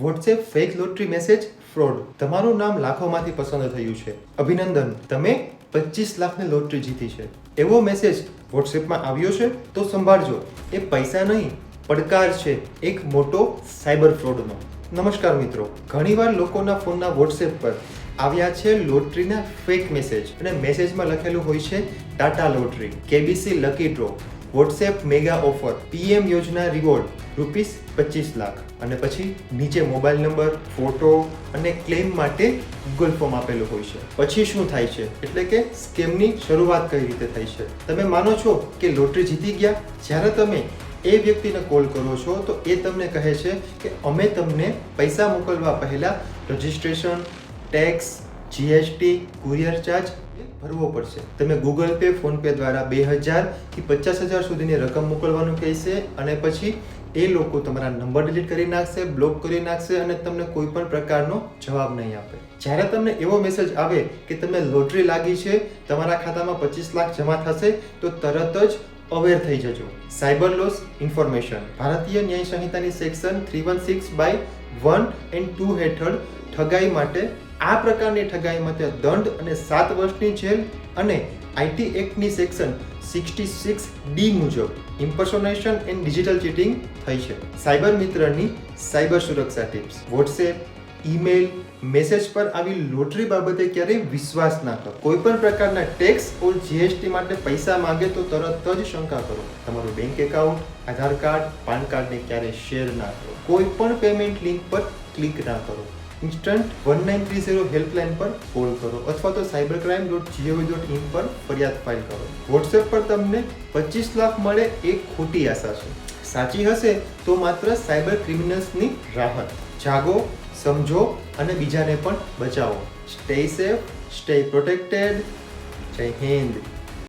WhatsApp fake lottery message fraud તમારું નામ લાખોમાંથી પસંદ થયું છે. અભિનંદન, તમે પચીસ લાખની લોટરી જીતી છે. એવો મેસેજ વોટ્સએપમાં આવ્યો છે, તો સંભાળજો. એ પૈસા નહીં, પડકાર છે એક મોટો સાયબર ફ્રોડનો નમસ્કાર મિત્રો, ઘણીવાર લોકોના ફોનના વોટ્સએપ પર આવ્યા છે લોટરીના ફેક મેસેજ અને મેસેજમાં લખેલું હોય છે Tata lottery KBC lucky draw WhatsApp mega offer PM યોજના રિવોર્ડ રૂપીસ પચીસ લાખ. અને પછી નીચે મોબાઈલ નંબર ફોટો અને ક્લેમ માટે ગૂગલ ફોર્મ આપેલું હોય છે. પછી શું થાય છે? એટલે કે સ્કેમની શરૂઆત કઈ રીતે થાય છે? તમે માનો છો કે લોટરી જીતી ગયા? જ્યારે તમે એ વ્યક્તિને કોલ કરો છો, તો એ તમને કહે છે કે અમે તમને પૈસા મોકલવા પહેલાં registration tax GST courier charge ભરવો પડશે. તમે ગૂગલ પે ફોનપે દ્વારા બે હજાર કે પચાસ હજાર સુધીની રકમ મોકલવાનું કહેશે અને પછી એ લોકો તમારા નંબર ડિલીટ કરી નાખશે, બ્લોક કરી નાખશે અને તમને કોઈ પણ પ્રકારનો જવાબ નહીં આપે. જ્યારે તમને એવો મેસેજ આવે કે તમે લોટરી લાગી છે, તમારા ખાતામાં પચીસ લાખ જમા થશે, તો તરત જ અવેર થઈ જજો. સાયબર લોસ ઇન્ફોર્મેશન ભારતીય ન્યાય સંહિતાની section three one six by one and two હેઠળ ઠગાઈ માટે આ પ્રકારની ઠગાઈ માટે દંડ અને સાત વર્ષની જેલ અને આઈટી એક્ટની સેક્શન સિક્સટી સિક્સ ડી મુજબ ઇમ્પર્સોનેશન એન્ડ ડિજિટલ ચીટિંગ થઈ છે. સાયબર મિત્રની સાયબર સુરક્ષા ટિપ્સ વોટ્સએપ ઈમેલ મેસેજ પર આવી લોટરી બાબતે ક્યારેય વિશ્વાસ ના કરો. કોઈ પણ પ્રકારના ટેક્સ ઓર જીએસટી માટે પૈસા માંગે તો તરત જ શંકા કરો. તમારું bank account Aadhaar card, PAN કાર્ડને ક્યારેય શેર ના કરો. કોઈ પણ પેમેન્ટ લિંક પર ક્લિક ના કરો. Instant one nine three zero helpline પર કોલ કરો અથવા તો cyber crime dot GOV dot in પર ફરિયાદ ફાઇલ કરો. વોટ્સએપ પર તમને પચીસ લાખ મળે એ ખોટી આશા છે. સાચી હશે તો માત્ર સાયબર ક્રિમિનલ્સની રાહત. જાગો સમજો અને બીજાને પણ બચાવો. સ્ટે સેફ સ્ટે પ્રોટેક્ટેડ જય હિન્દ.